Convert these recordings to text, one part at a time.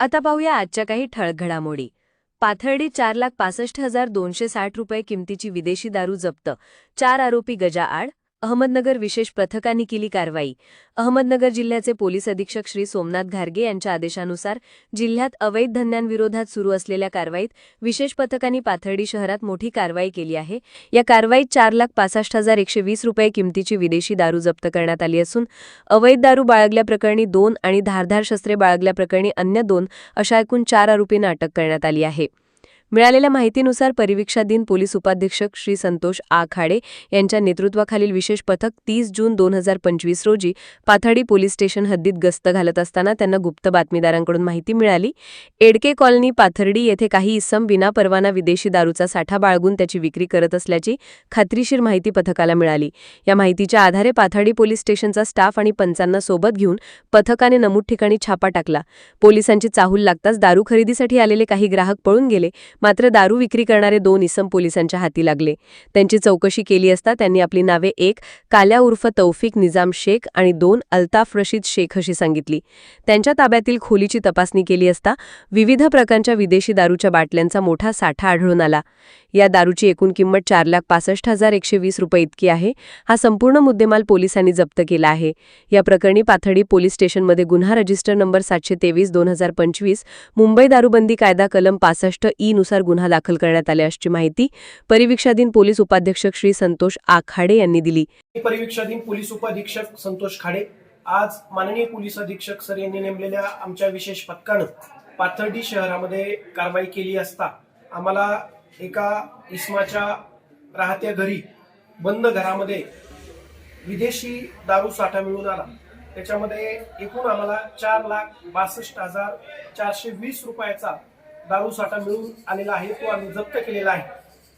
आता पाहूया आजच्या काही ठळक घडामोडी. पाथर्डी चार लाख पासष्ट हजार दोनशे साठ रुपये किमतीची विदेशी दारू जप्त. चार आरोपी गजाआड अहमदनगर विशेष पथकांनी केली कारवाई. अहमदनगर जिल्ह्याचे पोलीस अधीक्षक श्री सोमनाथ घारगे यांच्या आदेशानुसार जिल्ह्यात अवैध धंद्यांविरोधात सुरू असलेल्या कारवाईत विशेष पथकांनी पाथर्डी शहरात मोठी कारवाई केली आहे. या कारवाईत चार लाख पासष्ट हजार एकशे वीस रुपये किमतीची विदेशी दारू जप्त करण्यात आली असून अवैध दारू बाळगल्याप्रकरणी दोन आणि धारधार शस्त्रे बाळगल्याप्रकरणी अन्य दोन अशा एकूण चार आरोपींना अटक करण्यात आली आहे. मिळालेल्या माहितीनुसार परिवीक्षाधीन पोलीस उपाधीक्षक श्री संतोष आखाडे यांच्या नेतृत्वाखालील विशेष पथक तीस जून दोन हजार पंचवीस रोजी पाथाडी पोलीस स्टेशन हद्दीत गस्त घालत असताना त्यांना गुप्त बातमीदारांकडून माहिती मिळाली. एडके कॉलनी पाथर्डी येथे काही इसम विनापरवाना विदेशी दारूचा साठा बाळगून त्याची विक्री करत असल्याची खात्रीशीर माहिती पथकाला मिळाली. या माहितीच्या आधारे पाथर्डी पोलीस स्टेशनचा स्टाफ आणि पंचांना सोबत घेऊन पथकाने नमूद ठिकाणी छापा टाकला. पोलिसांची चाहूल लागताच दारू खरेदीसाठी आलेले काही ग्राहक पळून गेले. मात्र दारू विक्री करणारे दोन इसम पोलिसांच्या हाती लागले. त्यांची चौकशी केली असता त्यांनी आपली नावे एक काल्या उर्फ तौफिक निजाम शेख आणि दोन अल्ताफ रशीद शेख अशी सांगितली. त्यांच्या ताब्यातील खोलीची तपासणी केली असता विविध प्रकारच्या विदेशी दारूच्या बाटल्यांचा मोठा साठा आढळून आला. या दारूची एकूण किंमत चार लाख पासष्ट हजार एकशे वीस रुपये इतकी आहे. हा संपूर्ण मुद्देमाल पोलिसांनी जप्त केला आहे. या प्रकरणी पाथडी पोलीस स्टेशनमध्ये गुन्हा रजिस्टर नंबर सातशे तेवीस दोन हजार पंचवीस मुंबई दारूबंदी कायदा कलम पासष्ट ई नुसार गुन्हा दाखल करण्यात आल्याची माहिती परिवीक्षाधीन पोलीस उपाध्यक्षक श्री संतोष आखाडे यांनी दिली. परिवीक्षाधीन पोलीस उपाधीक्षक संतोष खाडे आज माननीय पोलीस अधीक्षक सर यांनी नेमलेल्या आमच्या विशेष पथकानं पाथर्डी शहरामध्ये कारवाई केली असता आम्हाला एका इसमाच्या राहत्या घरी बंद घरामध्ये विदेशी दारू साठा मिळून आला. त्याच्यामध्ये एकूण आम्हाला चार लाख बासष्ट हजार चारशे वीस रुपयाचा दारू साठा मिळून आलेला आहे तो आम्ही जप्त केलेला आहे.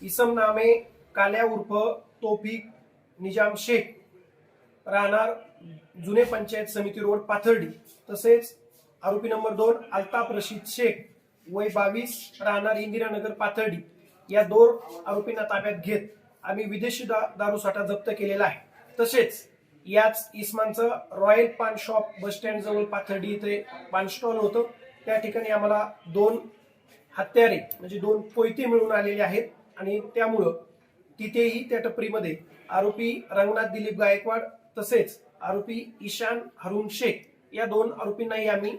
इसम नामे काल्या उर्फ तोफिक निजाम शेख. राहणार जुने पंचायत समिती रोड पाथर्डी. तसेच आरोपी नंबर दोन अल्ताफ रशीद शेख. वय बावीस राहणार इंदिरानगर पाथर्डी. या दोन आरोपींना ताब्यात घेत आम्ही विदेशी दा दारूसाठा जप्त केलेला आहे. तसेच याच इस्मानचं royal paan shop bus stand जवळ पाथर्डी इथे पान स्टॉल होतं. त्या ठिकाणी आम्हाला दोन हत्यारे म्हणजे दोन कोयते मिळून आलेले आहेत. आणि त्यामुळं तिथेही त्या टपरीमध्ये आरोपी रंगनाथ दिलीप गायकवाड तसेच आरोपी ईशान हरुण शेख या दोन आरोपींनाही आम्ही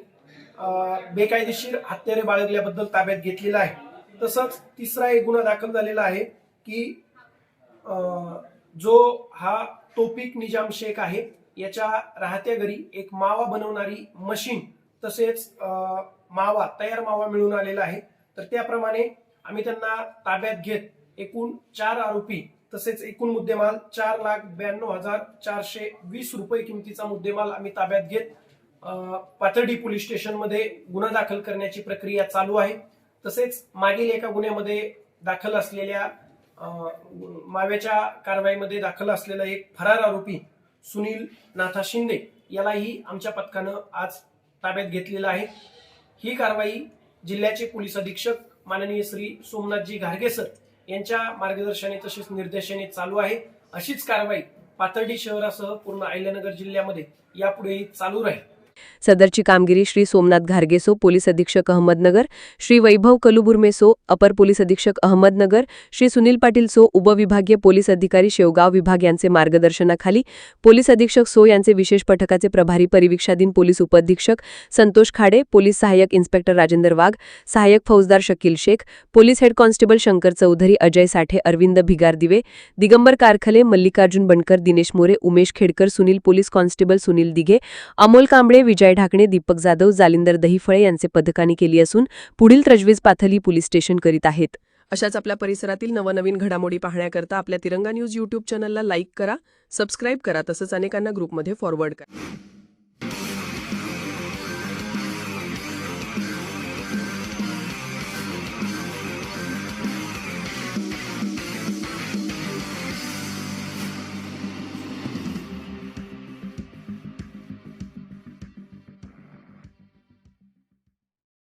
बेकायदेशीर हत्यारे बाळगल्याबद्दल ताब्यात घेतलेला आहे. तसंच तिसरा एक गुन्हा दाखल झालेला आहे की जो हा तोपिक निजाम शेख आहे याच्या राहत्या घरी एक मावा बनवणारी मशीन तसेच मावा तयार मावा मिळून आलेला आहे. तर त्याप्रमाणे आम्ही त्यांना ताब्यात घेत एकूण चार आरोपी तसेच एकूण मुद्देमाल चार लाख ब्याण्णव हजार चारशे वीस रुपये किमतीचा मुद्देमाल आम्ही ताब्यात घेत पाथर्डी पोलीस स्टेशनमध्ये गुन्हा दाखल करण्याची प्रक्रिया चालू आहे. तसेच मागील एका गुन्ह्यामध्ये दाखल असलेल्या माव्याच्या कारवाईमध्ये दाखल असलेला एक फरार आरोपी सुनील नाथा शिंदे यालाही आमच्या पथकानं आज ताब्यात घेतलेला आहे. ही कारवाई जिल्ह्याचे पोलीस अधीक्षक माननीय श्री सोमनाथजी घारगे सर यांच्या मार्गदर्शने तसेच निर्देशाने चालू आहे. अशीच कारवाई पाथर्डी शहरासह पूर्ण अहिल्यानगर जिल्ह्यामध्ये यापुढेही चालू राहील. सदरची कामगिरी श्री सोमनाथ घारगेसो पोलीस अधीक्षक अहमदनगर श्री वैभव कलुबुर्मेसो अपर पोलीस अधीक्षक अहमदनगर श्री सुनील पाटील सो उपविभागीय पोलीस अधिकारी शेवगाव विभाग यांचे मार्गदर्शनाखाली पोलीस अधीक्षक सो यांचे विशेष पथकाचे प्रभारी परिवीक्षाधीन पोलीस उपअधीक्षक संतोष खाडे पोलीस सहाय्यक इन्स्पेक्टर राजेंद्र वाघ सहाय्यक फौजदार Shakil Shaikh police head constable Shankar Chaudhari Ajay Sathe Arvind Bhingardive Digambar Karkhale Mallikarjun Bankar Dinesh More Umesh Khedkar Sunil police constable Sunil Dighe Amol Kamble Vijay Dhakne Deepak Jadhav Jalindar Dahiphale यांचे पथकाने केली असून पुढील तजवीज पाथली police station करीत आहेत. अशाच आपल्या परिसरातील नवनवीन घडामोडी पाहण्याकरता आपल्या तिरंगा न्यूज यूट्यूब चॅनलला लाईक करा सबस्क्राईब करा तसंच अनेकांना ग्रुपमध्ये फॉरवर्ड करा.